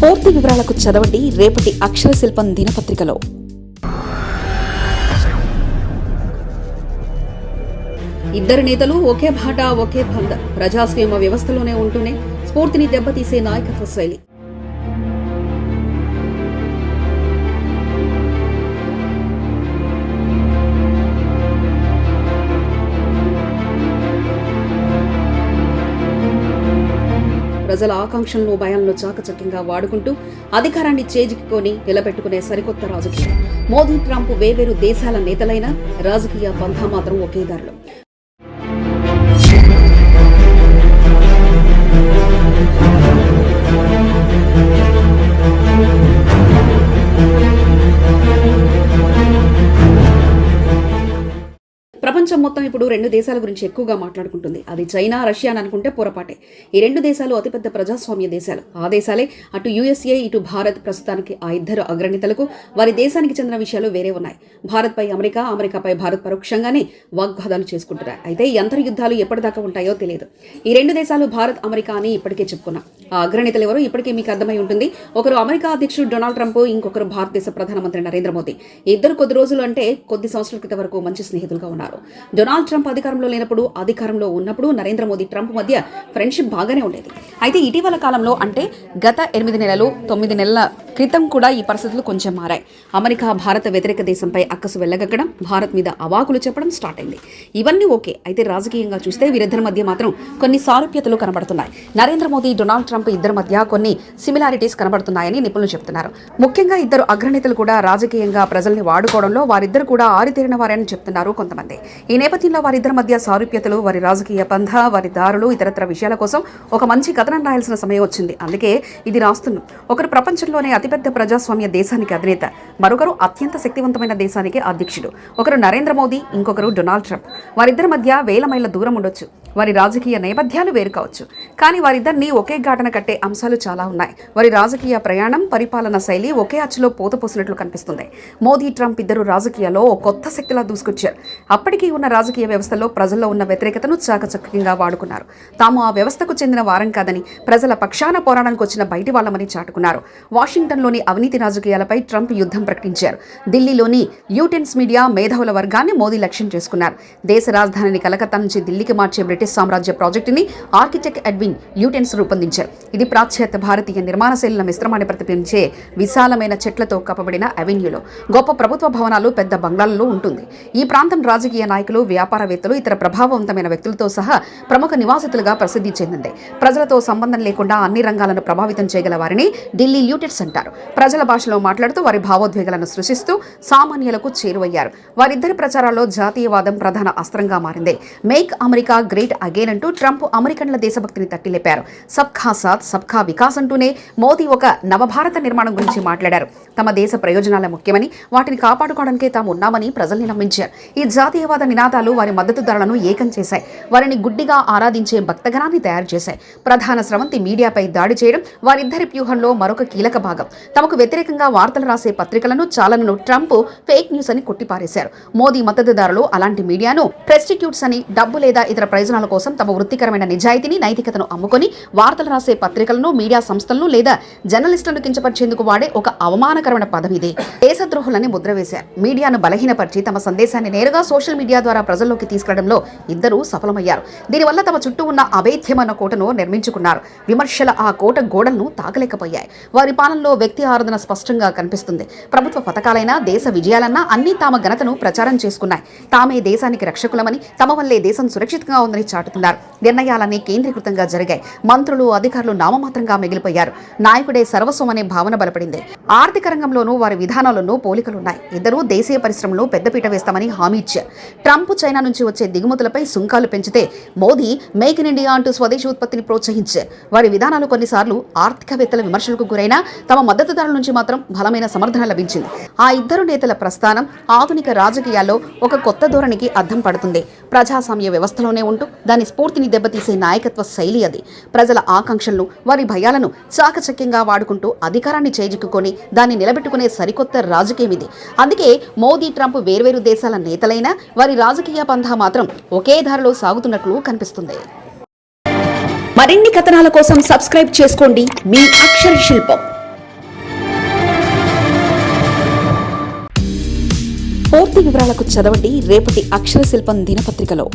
పూర్తి వివరాలకు చదవండి రేపటి అక్షర శిల్పం దినపత్రికలో. ఇద్దరు నేతలు ఒకే బాట ఒకే బంద ప్రజాస్వామ్య వ్యవస్థలోనే ఉంటూనే స్ఫూర్తిని దెబ్బతీసే నాయకత్వ శైలి. ప్రజల ఆకాంక్షలను భయాలను చాకచక్యంగా వాడుకుంటూ అధికారాన్ని చేజిక్కొని నిలబెట్టుకునే సరికొత్త రాజకీయం. మోదీ ట్రంప్ వేవేరు దేశాల నేతలైన రాజకీయ బంధ మాత్రం ఒకే దారిలో. ప్రపంచం మొత్తం ఇప్పుడు రెండు దేశాల గురించి ఎక్కువగా మాట్లాడుకుంటుంది. అది చైనా రష్యా అని అనుకుంటే పొరపాటే. ఈ రెండు దేశాలు అతిపెద్ద ప్రజాస్వామ్య దేశాలు. ఆ దేశాలే అటు యుఎస్ఏ ఇటు భారత్ ప్రస్తుతానికి ఆ ఇద్దరు అగ్రనేతలకు వారి దేశానికి చెందిన విషయాలు వేరే ఉన్నాయి. భారత్పై అమెరికా అమెరికాపై భారత్ పరోక్షంగానే వాగ్వాదాలు చేసుకుంటున్నాయి. అయితే ఈ అంతర్యుద్ధాలు ఎప్పటిదాకా ఉంటాయో తెలియదు. ఈ రెండు దేశాలు భారత్ అమెరికా అని ఇప్పటికే చెప్పుకున్నాం. ఆ అగ్రనేతలు ఎవరు ఇప్పటికే మీకు అర్థమై ఉంటుంది. ఒకరు అమెరికా అధ్యక్షుడు డొనాల్డ్ ట్రంప్ ఇంకొకరు భారతదేశ ప్రధానమంత్రి నరేంద్ర మోదీ. ఇద్దరు కొద్ది రోజులు అంటే కొద్ది సంవత్సరాల క్రితం వరకు మంచి స్నేహితులుగా ఉన్నారు. డొనాల్డ్ ట్రంప్ అధికారంలో లేనప్పుడు అధికారంలో ఉన్నప్పుడు నరేంద్ర మోదీ ట్రంప్ మధ్య ఫ్రెండ్షిప్ బాగానే ఉండేది. అయితే ఇటీవల కాలంలో అంటే గత ఎనిమిది నెలలు తొమ్మిది నెలల క్రితం కూడా ఈ పరిస్థితులు కొంచెం మారాయి. అమెరికా భారత వ్యతిరేక దేశంపై అక్కసు వెళ్ళగక్కడం భారత్ మీద అవాకులు చెప్పడం స్టార్ట్ అయింది. ఇవన్నీ ఓకే. అయితే రాజకీయంగా చూస్తే వీరిద్దరి మధ్య మాత్రం కొన్ని సారూప్యతలు కనబడుతున్నాయి. నరేంద్ర మోదీ డొనాల్డ్ ట్రంప్ ఇద్దరి మధ్య కొన్ని సిమిలారిటీస్ కనబడుతున్నాయని నిపుణులు చెప్తున్నారు. ముఖ్యంగా ఇద్దరు అగ్రనేతలు కూడా రాజకీయంగా ప్రజల్ని వాడుకోవడంలో వారిద్దరు కూడా ఆరితేరిన వారని చెప్తున్నారు కొంతమంది. ఈ నేపథ్యంలో వారిద్దరి మధ్య సారూప్యతలు వారి రాజకీయ పంధ వారి దారులు ఇతరత్ర విషయాల కోసం ఒక మంచి కథనం రాయాల్సిన సమయం వచ్చింది. అందుకే ఇది రాస్తున్నాం. ఒకరు ప్రపంచంలోనే అతిపెద్ద ప్రజాస్వామ్య దేశానికి అధినేత మరొకరు అత్యంత శక్తివంతమైన దేశానికి అధ్యక్షుడు. ఒకరు నరేంద్ర మోదీ ఇంకొకరు డొనాల్డ్ ట్రంప్. వారిద్దరి మధ్య వేల మైళ్ళ దూరం ఉండొచ్చు. వారి రాజకీయ నేపథ్యాలు వేరు కావచ్చు. కానీ వారిద్దరిని ఒకే ఘాటన కట్టే అంశాలు చాలా ఉన్నాయి. వారి రాజకీయ ప్రయాణం పరిపాలన శైలి ఒకే అచ్చులో పోతపోసినట్లు కనిపిస్తుంది. మోదీ ట్రంప్ ఇద్దరు రాజకీయాల్లో ఓ కొత్త శక్తిలా దూసుకొచ్చారు. అప్పటికీ ఉన్న రాజకీయ వ్యవస్థలో ప్రజల్లో ఉన్న వ్యతిరేకతను చాకచక్యంగా వాడుకున్నారు. తాము ఆ వ్యవస్థకు చెందిన వారం కాదని ప్రజల పక్షాన పోరాడానికి వచ్చిన బయటి వాళ్ళమని చాటుకున్నారు. వాషింగ్టన్లోని అవినీతి రాజకీయాలపై ట్రంప్ యుద్ధం ప్రకటించారు. ఢిల్లీలోని ల్యూటెన్స్ మీడియా మేధావుల వర్గాన్ని మోదీ లక్ష్యం చేసుకున్నారు. దేశ రాజధానిని కలకత్తా నుంచి ఢిల్లీకి మార్చే బ్రిటిష్ సామ్రాజ్య ప్రాజెక్టుని ఆర్కిటెక్ట్ ఎడ్విన్ ల్యూటెన్స్ రూపొందించారు. ఇది ప్రాచ్యాత భారతీయ నిర్మాణ శైలిన మిశ్రమాన్ని ప్రతిబింబించే విశాలమైన చెట్లతో కప్పబడిన అవెన్యూలో. గొప్ప ప్రభుత్వ భవనాలు పెద్ద బంగ్లాలలో ఉంటుంది. ఈ ప్రాంతం రాజకీయ నాయకులు వ్యాపారవేత్తలు ఇతర ప్రభావవంతమైన వ్యక్తులతో సహా ప్రముఖ నివాసితులుగా ప్రసిద్ధి చెందింది. ప్రజలతో సంబంధం లేకుండా అన్ని రంగాలను ప్రభావితం చేయగల వారిని ఢిల్లీ ల్యూటెట్స్ అంటారు. ప్రజల భాషలో మాట్లాడుతూ వారి భావోద్వేగాలను సృష్టిస్తూ సామాన్యులకు చేరువయ్యారు. వారిద్దరి ప్రచారాల్లో జాతీయవాదం ప్రధాన అస్త్రంగా మారింది. మేక్ అమెరికా గ్రేట్ అగైన్ అంటూ ట్రంప్ అమెరికన్ల దేశభక్తిని తట్టిలేపారు సబ్కా సాత్ సబ్కా వికాస్ అంటూనే మోదీ ఒక నవభారత నిర్మాణం గురించి మాట్లాడారు. తమ దేశ ప్రయోజనాల ముఖ్యమని వాటిని కాపాడుకోవడానికే తాము ఉన్నామని ప్రజల్ని నమ్మించారు. ఈ జాతీయవాద నినాదాలు వారి మద్దతుదారులను ఏకం చేశాయి. వారిని గుడ్డిగా ఆరాధించే భక్తగణాన్ని తయారు చేశాయి. ప్రధాన స్రవంతి మీడియాపై దాడి చేయడం వారిద్దరి వ్యూహంలో మరొక కీలక భాగం. తమకు వ్యతిరేకంగా వార్తలు రాసే పత్రికలను చాలనను ట్రంప్ ఫేక్ న్యూస్ అని కొట్టిపారేశారు. మోదీ మద్దతుదారులు అలాంటి మీడియాను ప్రెస్టిట్యూట్స్ అని డబ్బు లేదా ఇతర ప్రయోజనాల కోసం తమ వృత్తికరమైన నిజాయితీని నైతికతను అమ్ముకొని వార్తలు రాసే పత్రికలను మీడియా సంస్థలను లేదా జర్నలిస్టులను కించపరిచేందుకు వాడే ఒక అవమానకరమైన పదం ఇది. దేశద్రోహులని ముద్ర వేశారు. మీడియాను బలహీనపరిచి తమ సందేశాన్ని నేరుగా సోషల్ మీడియా ద్వారా ప్రజల్లోకి తీసుకెళ్ళడంలో ఇద్దరూ సఫలమయ్యారు. దీనివల్ల తమ చుట్టూ ఉన్న అభేద్యమన్న కోటను నిర్మించుకున్నారు. విమర్శల ఆ కోట గోడలను తాకలేకపోయాయి. వారి పాలనలో వ్యక్తి ఆరాధన స్పష్టంగా కనిపిస్తుంది. ప్రభుత్వ పథకాలైనా దేశ విజయాలన్నా అన్ని తమ ఘనతను ప్రచారం చేసుకున్నాయి. తామే దేశానికి రక్షకులమని తమ వల్లే దేశం సురక్షితంగా ఉందని చాటుతున్నారు. నిర్ణయాలన్నీ కేంద్రీకృతంగా జరిగాయి. మంత్రులు అధికారులు నామమాత్రంగా మిగిలిపోయారు. నాయకుడే సర్వస్వం అనే భావన బలపడింది. ఆర్థిక రంగంలోనూ వారి విధానాల్లోనూ పోలికలున్నాయి. ఇద్దరూ దేశీయ పరిశ్రమలో పెద్దపీట వేస్తామని హామీ ఇచ్చారు. ట్రంప్ చైనా నుంచి వచ్చే దిగుమతులపై సుంకాలు పెంచితే మోదీ మేక్ ఇన్ ఇండియా అంటూ స్వదేశీ ఉత్పత్తిని ప్రోత్సహించారు. వారి విధానాలు కొన్నిసార్లు ఆర్థికవేత్తల విమర్శలకు గురైనా తమ మద్దతుదారుల నుంచి మాత్రం బలమైన సమర్థన లభించింది. ఆ ఇద్దరు నేతల ప్రస్థానం ఆధునిక రాజకీయాల్లో ఒక కొత్త ధోరణికి అద్దం పడుతుంది. ప్రజాస్వామ్య వ్యవస్థలోనే ఉంటూ దాని స్ఫూర్తిని దెబ్బతీసే నాయకత్వ శైలి అది. ప్రజల ఆకాంక్షలను వారి భయాలను చాకచక్యంగా వాడుకుంటూ అధికారాన్ని చేజిక్కుని దాన్ని నిలబెట్టుకునే సరికొత్త రాజకీయం ఇది. అందుకే మోదీ ట్రంప్ వేర్వేరు దేశాల నేతలైన వారి రాజకీయ పంథా మాత్రం ఒకే ధారలో సాగుతున్నట్లు కనిపిస్తుంది. మరిన్ని కథనాల కోసం సబ్స్క్రైబ్ చేసుకోండి మీ అక్షర శిల్పం. పూర్తి వివరాలకు చదవండి రేపటి అక్షర శిల్పం దినపత్రికలో.